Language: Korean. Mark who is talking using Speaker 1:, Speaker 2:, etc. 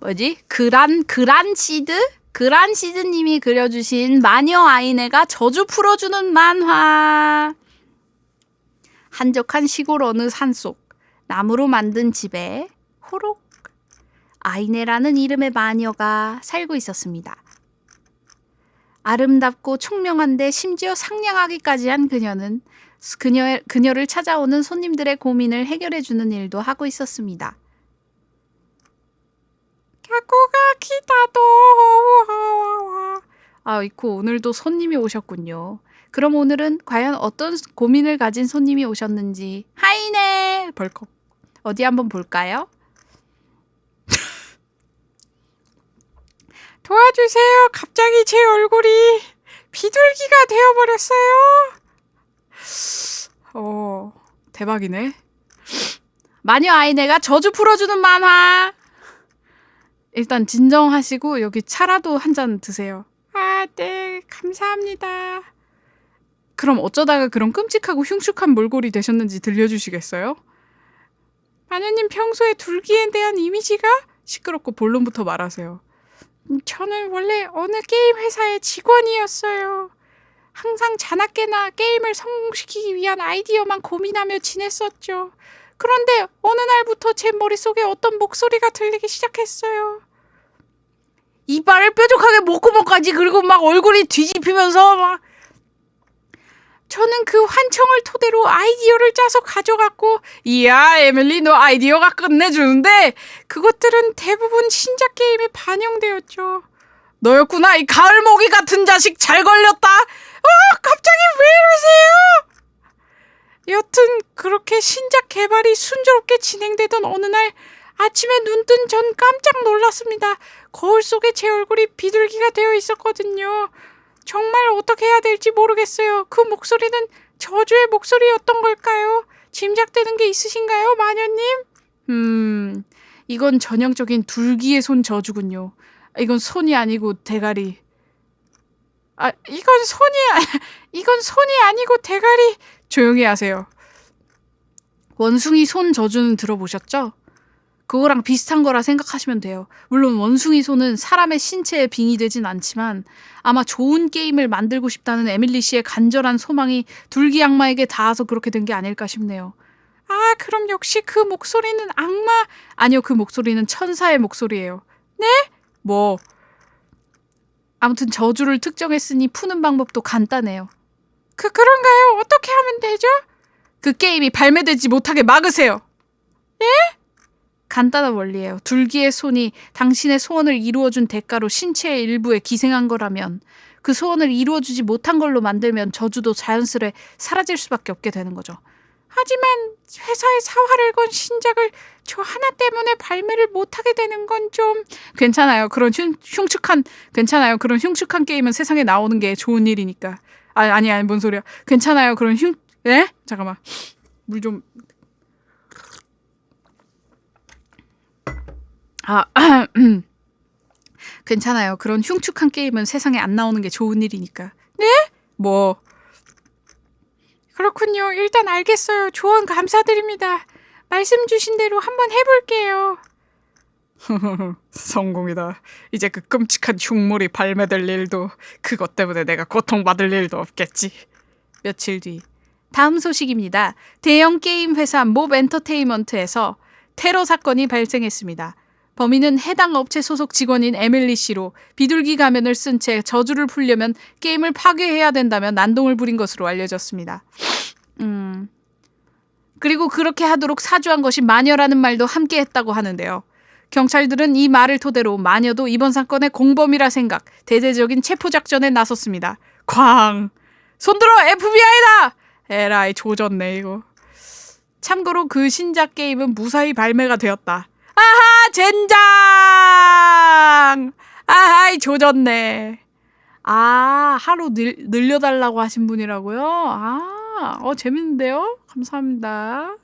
Speaker 1: 뭐지? 그란 그란시드 그란시드님이 그려주신 마녀 아이네가 저주 풀어주는 만화. 한적한 시골 어느 산속 나무로 만든 집에 호록 아이네라는 이름의 마녀가 살고 있었습니다. 아름답고 총명한데 심지어 상냥하기까지 한 그녀는 그녀, 그녀를 찾아오는 손님들의 고민을 해결해주는 일도 하고 있었습니다. 갸꼬가 기다도 아이쿠 오늘도 손님이 오셨군요. 그럼 오늘은 과연 어떤 고민을 가진 손님이 오셨는지 하이네 벌컥 어디 한번 볼까요? 도와주세요. 갑자기 제 얼굴이 비둘기가 되어버렸어요. 어, 대박이네. 마녀 아이네가 저주 풀어주는 만화. 일단 진정하시고 여기 차라도 한 잔 드세요. 아, 네, 감사합니다. 그럼 어쩌다가 그런 끔찍하고 흉측한 몰골이 되셨는지 들려주시겠어요? 마녀님 평소에 둘기에 대한 이미지가 시끄럽고 본론부터 말하세요. 음, 저는 원래 어느 게임 회사의 직원이었어요. 항상 자나깨나 게임을 성공시키기 위한 아이디어만 고민하며 지냈었죠. 그런데 어느 날부터 제 머릿속에 어떤 목소리가 들리기 시작했어요. 이빨을 뾰족하게 목구멍까지 그리고 막 얼굴이 뒤집히면서 막 저는 그 환청을 토대로 아이디어를 짜서 가져갔고 이야 에밀리 너 아이디어가 끝내주는데 그것들은 대부분 신작 게임에 반영되었죠. 너였구나 이 가을 모기 같은 자식 잘 걸렸다. 어 갑자기 왜 이러세요? 여튼 그렇게 신작 개발이 순조롭게 진행되던 어느 날 아침에 눈 뜬 전 깜짝 놀랐습니다. 거울 속에 제 얼굴이 비둘기가 되어 있었거든요. 정말 어떻게 해야 될지 모르겠어요. 그 목소리는 저주의 목소리였던 걸까요? 짐작되는 게 있으신가요, 마녀님? 음, 이건 전형적인 둘기의 손 저주군요. 이건 손이 아니고 대가리. 아, 이건 손이, 아- 이건 손이 아니고 대가리. 조용히 하세요. 원숭이 손 저주는 들어보셨죠? 그거랑 비슷한 거라 생각하시면 돼요. 물론 원숭이 손은 사람의 신체에 빙의되진 않지만 아마 좋은 게임을 만들고 싶다는 에밀리 씨의 간절한 소망이 둘기 악마에게 닿아서 그렇게 된 게 아닐까 싶네요. 아, 그럼 역시 그 목소리는 악마 아니요, 그 목소리는 천사의 목소리예요. 네? 뭐 아무튼 저주를 특정했으니 푸는 방법도 간단해요. 그 그런가요? 어떻게 하면 되죠? 그 게임이 발매되지 못하게 막으세요. 간단한 원리예요. 둘기의 손이 당신의 소원을 이루어준 대가로 신체의 일부에 기생한 거라면 그 소원을 이루어주지 못한 걸로 만들면 저주도 자연스레 사라질 수밖에 없게 되는 거죠. 하지만 회사에 사활을 건 신작을 저 하나 때문에 발매를 못하게 되는 건 좀 괜찮아요. 그런 흉, 흉측한 괜찮아요. 그런 흉측한 게임은 세상에 나오는 게 좋은 일이니까. 아 아니 아니 뭔 소리야. 괜찮아요. 그런 흉 예? 잠깐만. 물 좀 아, 음. 괜찮아요. 그런 흉측한 게임은 세상에 안 나오는 게 좋은 일이니까. 네? 뭐. 그렇군요. 일단 알겠어요. 조언 감사드립니다. 말씀 주신 대로 한번 해볼게요. 성공이다. 이제 그 끔찍한 흉물이 발매될 일도 그것 때문에 내가 고통받을 일도 없겠지. 며칠 뒤 다음 소식입니다. 대형 게임 회사 몹 엔터테인먼트에서 테러 사건이 발생했습니다. 범인은 해당 업체 소속 직원인 에밀리 씨로 비둘기 가면을 쓴 채 저주를 풀려면 게임을 파괴해야 된다며 난동을 부린 것으로 알려졌습니다. 음. 그리고 그렇게 하도록 사주한 것이 마녀라는 말도 함께 했다고 하는데요. 경찰들은 이 말을 토대로 마녀도 이번 사건의 공범이라 생각, 대대적인 체포작전에 나섰습니다. 쾅! 손들어! FBI다! 에라이 조졌네 이거. 참고로 그 신작 게임은 무사히 발매가 되었다. 아하 젠장! 아하이 조졌네. 아 하루 늘, 늘려달라고 하신 분이라고요? 아, 어 재밌는데요? 감사합니다.